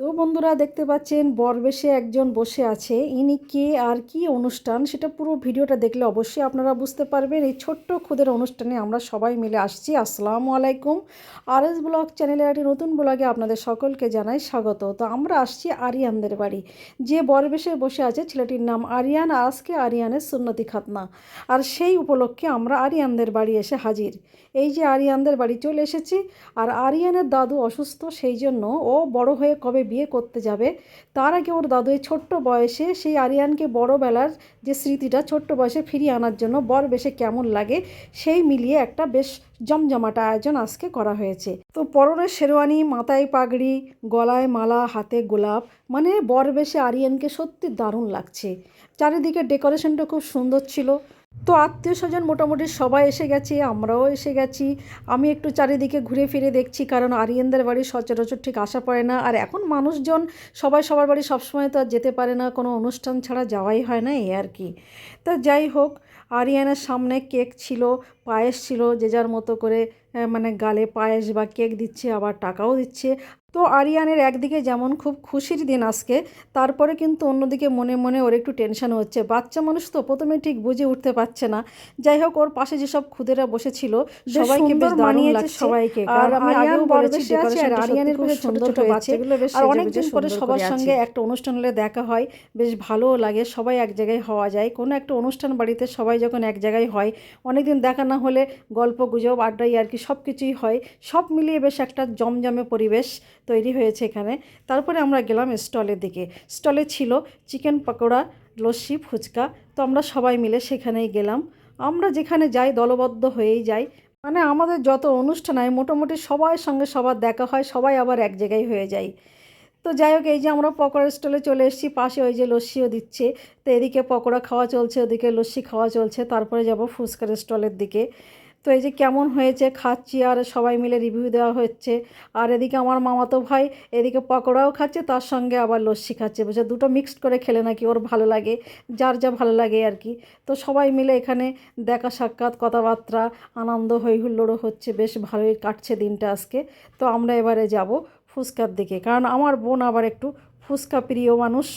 তো বন্ধুরা দেখতে পাচ্ছেন, বরবেশে একজন বসে আছে। ইনি কে আর কি অনুষ্ঠান সেটা পুরো ভিডিওটা দেখলে অবশ্যই আপনারা বুঝতে পারবেন। এই ছোট্ট খুদের অনুষ্ঠানে আমরা সবাই মিলে আসছি। আসসালামু আলাইকুম। আর এস ব্লগ চ্যানেলের একটি নতুন ব্লগে আপনাদের সকলকে জানাই স্বাগত। তো আমরা আসছি আরিয়ানদের বাড়ি। যে বরবেশে বসে আছে ছেলেটির নাম আরিয়ান আজকে আরিয়ানের সুন্নতি খাতনা। আর সেই উপলক্ষে আমরা আরিয়ানদের বাড়ি এসে হাজির। এই যে আরিয়ানদের বাড়ি চলে এসেছি, আর আরিয়ানের দাদু অসুস্থ, সেই জন্য ও বড় হয়ে কবে বিয়ে করতে যাবে। তার আগে ওর দাদু এই ছোট্ট বয়সে সেই আরিয়ানকে বড়বেলার যে স্মৃতিটা ছোট্ট বয়সে ফিরিয়ে আনার জন্য বর বেশে কেমন লাগে, সেই মিলিয়ে একটা বেশ জমজমাটা আয়োজন আজকে করা হয়েছে। তো পরনে শেরওয়ানি, মাথায় পাগড়ি, গলায় মালা, হাতে গোলাপ মানে বর বেশে আরিয়ানকে সত্যি দারুণ লাগছে। চারিদিকে ডেকোরেশনটা খুব সুন্দর ছিল। তো আত্মীয় স্বজন মোটামুটি সবাই এসে গেছে, আমরাও এসে গেছি। আমি একটু চারিদিকে ঘুরে ফিরে দেখছি, কারণ আরিয়ানদের বাড়ি সচরাচর ঠিক আসা পড়ে না। আর এখন মানুষজন, সবাই সবার বাড়ি সবসময় তো আর যেতে পারে না, কোনো অনুষ্ঠান ছাড়া যাওয়াই হয় না এ আর কি। তা যাই হোক, আরিয়ানার সামনে কেক ছিল পায়েস ছিল যে যার মতো করে মানে গালে পায়েস বা কেক দিচ্ছে আবার টাকাও দিচ্ছে। তো আরিয়ানের একদিকে যেমন খুব খুশির দিন আজকে তারপরে কিন্তু অন্যদিকে মনে মনে ওর একটু টেনশন হচ্ছে। বাচ্চা মানুষ তো প্রথমে ঠিক বুঝে উঠতে পারছে না। যাই হোক ওর পাশে যেসব খুদেরা বসেছিল সবাইকে বেশ লাগছে। সবাইকে আর আমি আগেও বলেছি আর আরিয়ানের খুব সুন্দর হয়েছে। আর অনেকদিন পরে সবার সঙ্গে একটা অনুষ্ঠান হলে দেখা হয় বেশ ভালোও লাগে সবাই এক জায়গায় হওয়া যায়। কোনো একটা অনুষ্ঠান বাড়িতে সবাই যখন এক জায়গায় হয় অনেকদিন দেখা না হলে গল্প, গুজব, আড্ডাই আর কি সব কিছুই হয়। সব মিলিয়ে বেশ একটা জমজমে পরিবেশ তৈরি হয়েছে এখানে। তারপরে আমরা গেলাম স্টলের দিকে। স্টলে ছিল চিকেন পকোড়া, লস্যি, ফুচকা। তো আমরা সবাই মিলে সেখানেই গেলাম। আমরা যেখানে যাই, দলবদ্ধ হয়েই যাই। মানে আমাদের যত অনুষ্ঠান হয়, মোটামুটি সবার সঙ্গে সবার দেখা হয়, সবাই আবার এক জায়গায় হয়ে যায়। তো যাই হোক, এই যে আমরা পকোড়া স্টলে চলে এসেছি, পাশে ওই যে লস্যিও দিচ্ছে। তো এদিকে পকোড়া খাওয়া চলছে, ওদিকে লস্যি খাওয়া চলছে, তারপরে যাব ফুচকার স্টলের দিকে। তো এই যে কেমন হয়েছে, খাচ্ছি আর সবাই মিলে রিভিউ দেওয়া হচ্ছে। আর এদিকে আমার মামাতো ভাই এদিকে পকোড়াও খাচ্ছে, তার সঙ্গে আবার লস্যি খাচ্ছে। বুঝে দুটো মিক্সড করে খেলে নাকি ওর ভালো লাগে, যার যা ভালো লাগে আর কি। তো সবাই মিলে এখানে দেখা সাক্ষাৎ, কথাবার্তা, আনন্দ হই হুল্লোড়ও হচ্ছে, বেশ ভালোই কাটছে দিনটা আজকে। তো আমরা এবারে যাব ফুচকার দিকে। কারণ আমার বোন আবার একটু ফুচকা প্রিয় মানুষ।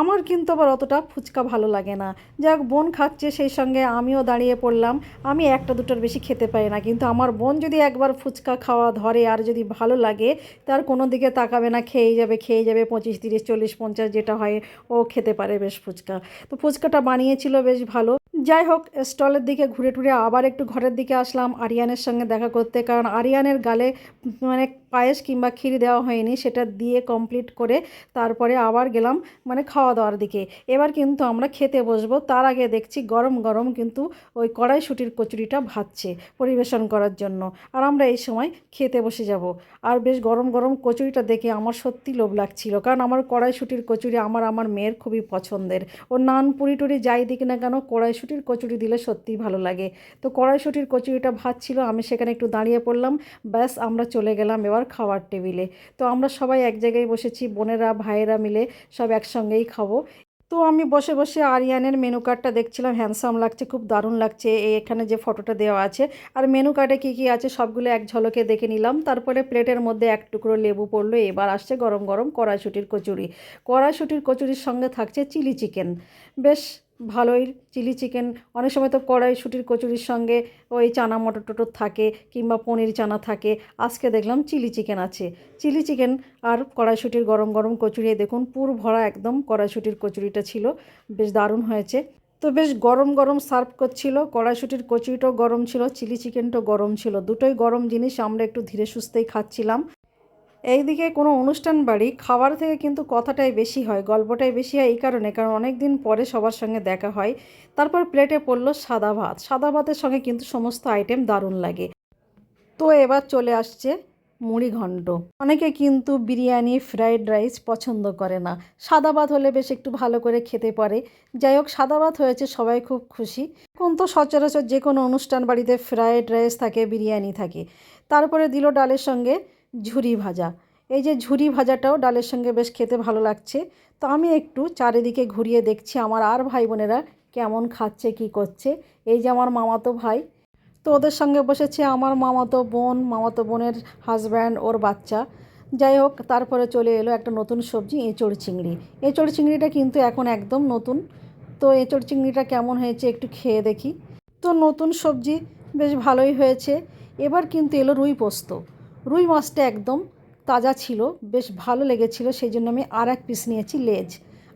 আমার কিন্তু আবার অতটা ফুচকা ভালো লাগে না। যাক, বোন খাচ্ছে সেই সঙ্গে, আমিও দাঁড়িয়ে পড়লাম। আমি একটা দুটোর বেশি খেতে পারি না, কিন্তু আমার বোন যদি একবার ফুচকা খাওয়া ধরে আর যদি ভালো লাগে, তার কোনো দিকে তাকাবে না, খেয়েই যাবে খেয়ে যাবে, পঁচিশ, তিরিশ, চল্লিশ, পঞ্চাশ, যেটা হয়, ও খেতে পারে বেশ ফুচকা। তো ফুচকাটা বানিয়েছিল বেশ ভালো। যাই হোক, স্টলের দিকে ঘুরে টুরে আবার একটু ঘরের দিকে আসলাম আরিয়ানের সঙ্গে দেখা করতে। কারণ আরিয়ানের গালে মানে পায়েস কিংবা ক্ষীর দেওয়া হয়নি, সেটা দিয়ে কমপ্লিট করে তারপরে আবার গেলাম মানে খাওয়া দাওয়ার দিকে। এবার কিন্তু আমরা খেতে বসবো, তার আগে দেখছি গরম গরম কিন্তু ওই কড়াইশুটির কচুরিটা ভাজছে পরিবেশন করার জন্য। আর আমরা এই সময় খেতে বসে যাব। আর বেশ গরম গরম কচুরিটা দেখে আমার সত্যি লোভ লাগছিল, কারণ আমার কড়াইশুটির কচুরি আমার আমার মেয়ের খুবই পছন্দের। ও নান পুরি টুরি যাই দিক না কেন কড়াইশুটির কচুরি দিলে সত্যিই ভালো লাগে। তো কড়াইশুটির কচুরিটা ভাজছিল, আমি সেখানে একটু দাঁড়িয়ে পড়লাম, ব্যাস আমরা চলে গেলাম। এবার খাওয়ার টেবিলে। তো আমরা সবাই এক জায়গায় বসেছি, বোনেরা, ভাইয়েরা মিলে সব একসঙ্গেই খাব। তো আমি বসে বসে আরিয়ানের মেনু কার্ডটা দেখছিলাম হ্যান্ডসাম লাগছে, খুব দারুণ লাগছে। এখানে যে ফটোটা দেওয়া আছে, আর মেনু কার্ডে কী কী আছে সবগুলো এক ঝলকে দেখে নিলাম। তারপরে প্লেটের মধ্যে এক টুকরো লেবু পড়ল, এবার আসছে গরম গরম কড়াইশুটির কচুরি। কড়াইশুটির কচুরির সঙ্গে থাকছে চিলি চিকেন বেশ ভালোই চিলি চিকেন। অনেক সময় তো কড়াইশুটির কচুরির সঙ্গে ওই চানা মটর টটর থাকে কিংবা পনির চানা থাকে। আজকে দেখলাম চিলি চিকেন আছে। চিলি চিকেন আর কড়াইশুটির গরম গরম কচুরি দেখুন পুর ভরা একদম কড়াইশুটির কচুরিটা ছিল। বেশ দারুণ হয়েছে। তো বেশ গরম গরম সার্ভ করছিল কড়াইশুটির কচুরিটাও গরম ছিল, চিলি চিকেনটাও গরম ছিল। দুটোই গরম জিনিস, আমরা একটু ধীরে সুস্থেই খাচ্ছিলাম। এইদিকে কোনো অনুষ্ঠান বাড়ি খাবার থেকে কিন্তু কথাটাই বেশি হয়, গল্পটাই বেশি হয় এই কারণে, কারণ অনেক দিন পরে সবার সঙ্গে দেখা হয়। তারপর প্লেটে পড়ল সাদা ভাত। সাদা ভাতের সঙ্গে কিন্তু সমস্ত আইটেম দারুণ লাগে। তো এবার চলে আসছে মুড়ি ঘণ্ট অনেকে কিন্তু বিরিয়ানি ফ্রাইড রাইস পছন্দ করে না। সাদা ভাত হলে বেশ একটু ভালো করে খেতে পারে। যাই হোক, সাদা ভাত হয়েছে, সবাই খুব খুশি। এখন তো সচরাচর যে কোনো অনুষ্ঠান বাড়িতে ফ্রাইড রাইস থাকে, বিরিয়ানি থাকে। তারপরে দিল ডালের সঙ্গে ঝুরি ভাজা। এই যে ঝুরি ভাজাটাও ডালের সঙ্গে বেশ খেতে ভালো লাগছে। তো আমি একটু চারিদিকে ঘুরিয়ে দেখছি আমার আর ভাই বোনেরা কেমন খাচ্ছে, কি করছে। এই যে আমার মামাতো ভাই, তো ওদের সঙ্গে বসেছে আমার মামাতো বোন, মামাতো বোনের হাজব্যান্ড ওর বাচ্চা। যাই হোক, তারপরে চলে এলো একটা নতুন সবজি, এঁচড় চিংড়ি। এঁচড় চিংড়িটা কিন্তু এখন একদম নতুন। তো এঁচড় চিংড়িটা কেমন হয়েছে একটু খেয়ে দেখি। তো নতুন সবজি, বেশ ভালোই হয়েছে। এবার কিন্তু এলো রুই পোস্ত। রুই মাছটা একদম তাজা ছিল, বেশ ভালো লেগেছিল, সেই জন্য আমি আর এক পিস নিয়েছি লেজ।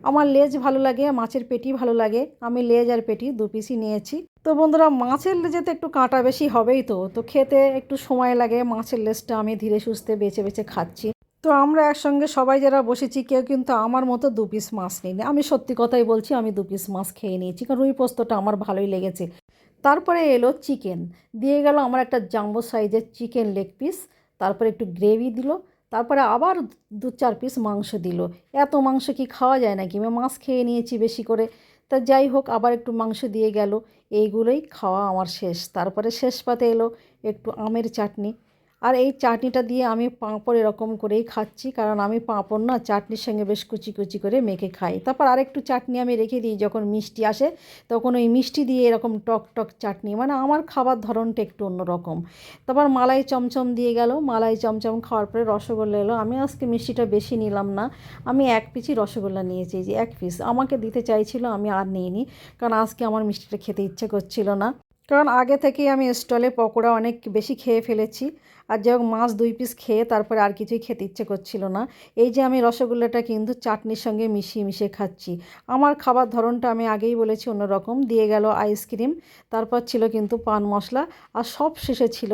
আমার লেজ ভালো লাগে, মাছের পেটি ভালো লাগে, আমি লেজ আর পেটি দু পিসই নিয়েছি। তো বন্ধুরা, মাছের লেজে তো একটু কাঁটা বেশি হবেই তো তো খেতে একটু সময় লাগে, মাছের লেজটা আমি ধীরে সুস্থে বেছে বেছে খাচ্ছি। তো আমরা একসঙ্গে সবাই যারা বসেছি, কেউ কিন্তু আমার মতো দু পিস মাছ নিইনি আমি সত্যি কথাই বলছি, আমি দু পিস মাছ খেয়ে নিয়েছি, কারণ রুই পোস্তটা আমার ভালোই লেগেছে। তারপরে এলো চিকেন দিয়ে গেল আমার একটা জাম্বো সাইজের চিকেন লেগ পিস তারপরে একটু গ্রেভি দিল, তারপরে আবার দু চার পিস মাংস দিল। এত মাংস কি খাওয়া যায় নাকি? আমি মাছ খেয়ে নিয়েছি বেশি করে। তা যাই হোক, আবার একটু মাংস দিয়ে গেল। এইগুলোই খাওয়া আমার শেষ। তারপরে শেষ পাতে এলো একটু আমের চাটনি। আর এই চাটনিটা দিয়ে আমি পাঁপড় এরকম করেই খাচ্ছি, কারণ আমি পাঁপড় না চাটনির সঙ্গে বেশ কুচি কুচি করে মেখে খাই। তারপর আরেকটু চাটনি আমি রেখে দিই, যখন মিষ্টি আসে, তখন ওই মিষ্টি দিয়ে এরকম টক টক চাটনি মানে আমার খাবার ধরনটা একটু অন্যরকম। তারপর মালাই চমচম দিয়ে গেল, মালাই চমচম খাওয়ার পরে রসগোল্লা এলো, আমি আজকে মিষ্টিটা বেশি নিলাম না, আমি এক পিসই রসগোল্লা নিয়েছি যে এক পিস। আমাকে দিতে চাইছিল, আমি আর নিইনি, কারণ আজকে আমার মিষ্টিটা খেতে ইচ্ছে করছিল না। কারণ আগে থেকেই আমি স্টলে পকোড়া অনেক বেশি খেয়ে ফেলেছি। আর যাই মাছ দুই পিস খেয়ে তারপরে আর কিছুই খেতে ইচ্ছে করছিল না। এই যে আমি রসগোল্লাটা কিন্তু চাটনির সঙ্গে মিশিয়ে মিশিয়ে খাচ্ছি। আমার খাবার ধরনটা আমি আগেই বলেছি অন্যরকম। দিয়ে গেল আইসক্রিম তারপর ছিল কিন্তু পান মশলা, আর সব শেষে ছিল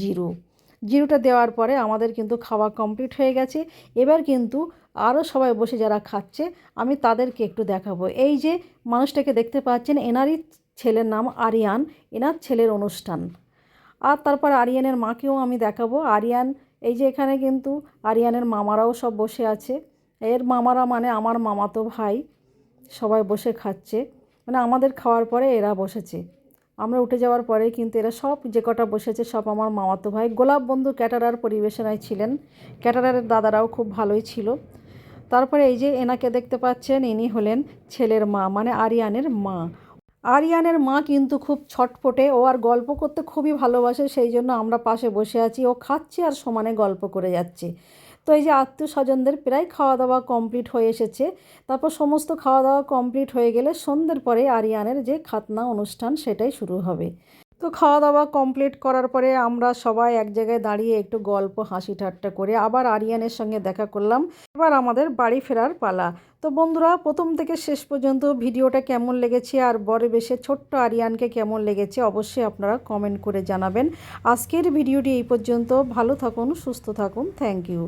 জিরু। জিরুটা দেওয়ার পরে আমাদের কিন্তু খাওয়া কমপ্লিট হয়ে গেছে। এবার কিন্তু আরও সবাই বসে যারা খাচ্ছে, আমি তাদেরকে একটু দেখাবো। এই যে মানুষটাকে দেখতে পাচ্ছেন, এনারই ছেলের নাম আরিয়ান, এনার ছেলের অনুষ্ঠান। আর তারপর আরিয়ানের মাকেও আমি দেখাবো। আরিয়ান, এই যে এখানে কিন্তু আরিয়ানের মামারাও সব বসে আছে। এর মামারা মানে আমার মামাতো ভাই, সবাই বসে খাচ্ছে। মানে আমাদের খাওয়ার পরে এরা বসেছে। আমরা উঠে যাওয়ার পরে কিন্তু এরা সব যে কটা বসেছে সব আমার মামাতো ভাই। গোলাপ বন্ধু ক্যাটারার পরিবেশনায় ছিলেন। ক্যাটারারের দাদারাও খুব ভালোই ছিল। তারপরে এই যে এনাকে দেখতে পাচ্ছেন, ইনি হলেন ছেলের মা মানে আরিয়ানের মা। আরিয়ানের মা কিন্তু খুব ছটফটে ও আর গল্প করতে খুবই ভালোবাসে, সেই জন্য আমরা পাশে বসে আছি ও খাচ্ছে আর সমানে গল্প করে যাচ্ছে। তো এই যে আত্মীয় স্বজনদের প্রায় খাওয়া দাওয়া কমপ্লিট হয়ে এসেছে, তারপর সমস্ত খাওয়া দাওয়া কমপ্লিট হয়ে গেলে সন্ধ্যের পরে আরিয়ানের যে খাতনা অনুষ্ঠান সেটাই শুরু হবে। তো খাওয়া দাওয়া কমপ্লিট করার পরে আমরা সবাই এক জায়গায় দাঁড়িয়ে একটু গল্প, হাসি ঠাট্টা করে আবার আরিয়ানের সঙ্গে দেখা করলাম। এবার আমাদের বাড়ি ফেরার পালা। তো বন্ধুরা, প্রথম থেকে শেষ পর্যন্ত ভিডিওটা কেমন লেগেছে আর বড় বেশে ছোট্ট আরিয়ানকে কেমন লেগেছে অবশ্যই আপনারা কমেন্ট করে জানাবেন। আজকের ভিডিওটি এই পর্যন্ত। ভালো থাকুন, সুস্থ থাকুন। Thank you